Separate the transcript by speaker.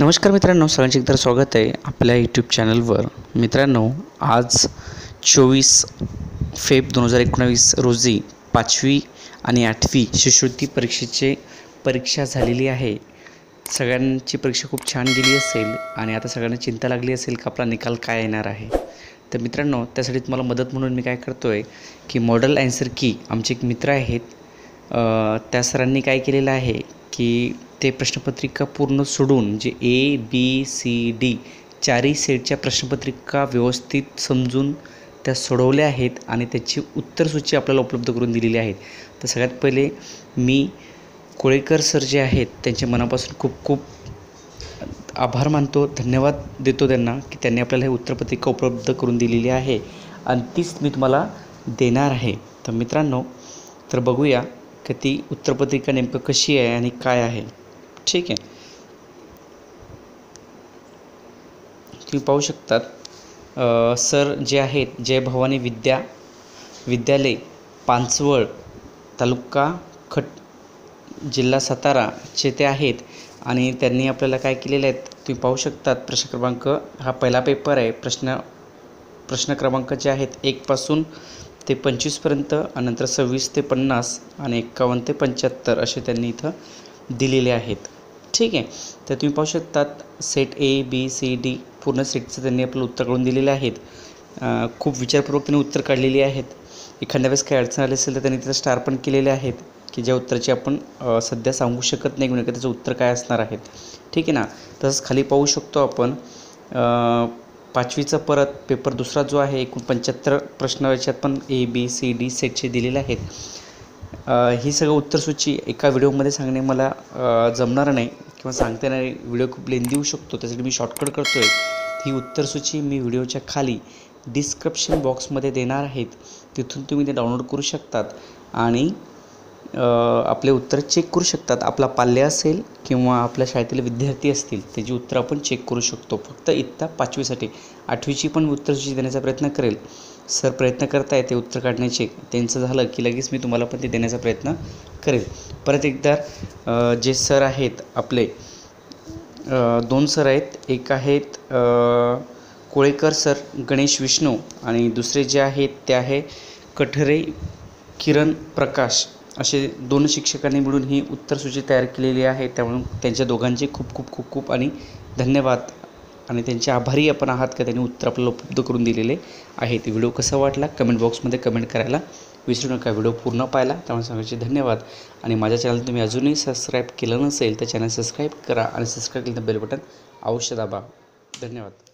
Speaker 1: नमस्कार मित्रांनो सगळ्यांचे एकदा स्वागत आहे आपल्या यूट्यूब चॅनलवर मित्रांनो आज चोवीस फेब दोन हजार एकोणावीस रोजी पाचवी आणि आठवी शिष्यवृत्ती परीक्षेचे परीक्षा झालेली आहे. सगळ्यांची परीक्षा खूप छान गेली असेल आणि आता सगळ्यांना चिंता लागली असेल का आपला निकाल काय येणार आहे? तर मित्रांनो त्यासाठी तुम्हाला मदत म्हणून मी काय करतो आहे की मॉडल ॲन्सर की आमचे एक मित्र आहेत. त्या सरांनी काय केलेलं आहे की ते प्रश्नपत्रिका पूर्ण सोडून जे ए बी सी डी चारही सेटच्या प्रश्नपत्रिका व्यवस्थित समजून त्या सोडवल्या आहेत आणि त्याची उत्तरसूची आपल्याला उपलब्ध करून दिलेली आहेत. तर सगळ्यात पहिले मी कोळेकर सर जे आहेत त्यांच्या मनापासून खूप खूप आभार मानतो धन्यवाद देतो त्यांना की त्यांनी आपल्याला हे उत्तरपत्रिका उपलब्ध करून दिलेली आहे आणि तीच मी तुम्हाला देणार आहे. तर मित्रांनो तर बघूया की ती उत्तरपत्रिका नेमकं कशी आहे आणि काय आहे. ठीक आहे. तुम्ही पाहू शकतात. सर जे आहेत जय भवानी विद्या विद्यालय पांचवळ तालुका खट जिल्हा सातारा चे ते आहेत आणि त्यांनी आपल्याला काय केलेले आहेत तुम्ही पाहू शकतात. प्रश्न क्रमांक हा पहिला पेपर आहे. प्रश्न प्रश्न क्रमांक जे आहेत एकपासून ते पंचवीसपर्यंत आणि नंतर सव्वीस ते पन्नास आणि एक्कावन्न ते पंच्याहत्तर असे त्यांनी इथं दिलेले आहेत. ठीक आहे. तर तुम्ही पाहू शकतात set A B C D पूर्ण सेटचं त्यांनी आपलं उत्तर काढून दिलेले आहेत. खूप विचारपूर्वक त्यांनी उत्तर काढलेली आहेत. एखाद्या वेळेस काही अडचण आली असेल तर त्यांनी तिथं स्टार पण केलेले आहेत की ज्या उत्तराची आपण सध्या सांगू शकत नाही म्हणजे त्याचं उत्तर काय असणार आहेत. ठीक आहे ना? तसंच खाली पाहू शकतो आपण पाचवीचा परत पेपर दुसरा जो आहे एकूण पंच्याहत्तर प्रश्न याच्यात पण ए बी सी डी सेटचे दिलेले आहेत. ही सगळं उत्तरसूची एका व्हिडिओमध्ये सांगणे मला जमणार नाही किंवा सांगता येणार नाही व्हिडिओ खूप लेंदी होऊ शकतो त्यासाठी मी शॉर्टकट करतो आहे ही उत्तरसूची मी व्हिडिओच्या खाली डिस्क्रिप्शन बॉक्समध्ये देणार आहेत. तिथून तुम्ही ते डाउनलोड करू शकतात. आणि आपले उत्तर चेक करू शकतात. आपला पाल्य असेल किंवा आपल्या शाळेतील विद्यार्थी असतील त्याची उत्तरं आपण चेक करू शकतो. फक्त इत्ता पाचवीसाठी. आठवीची पण उत्तरसूची देण्याचा प्रयत्न करेल. सर प्रयत्न करताय ते उत्तर काढण्याचे त्यांचं झालं की लगेच मी तुम्हाला पण ते देण्याचा प्रयत्न करेल. परत एकदा जे सर आहेत आपले दोन सर आहेत. एक आहेत कोळेकर सर गणेश विष्णू आणि दुसरे जे आहेत ते आहे कठरे किरण प्रकाश. असे दोन शिक्षकांनी मिळून ही उत्तरसूची तयार केलेली आहे. त्यामुळे त्यांच्या दोघांचे खूप खूप खूप खूप आणि धन्यवाद आणि त्यांचे आभारी आपण आहात का त्यांनी उत्तर आपल्याला उपलब्ध करून दिलेले आहेत. व्हिडिओ कसा वाटला? कमेंट बॉक्समध्ये कमेंट करायला विसरू नका. व्हिडिओ पूर्ण पाहिला त्यामुळे सांगायचे धन्यवाद. आणि माझ्या चॅनल तुम्ही अजूनही सबस्क्राईब केलं नसेल तर चॅनल सबस्क्राईब करा आणि सबस्क्राईब केलं बेल बटन अवश्य दाबा. धन्यवाद.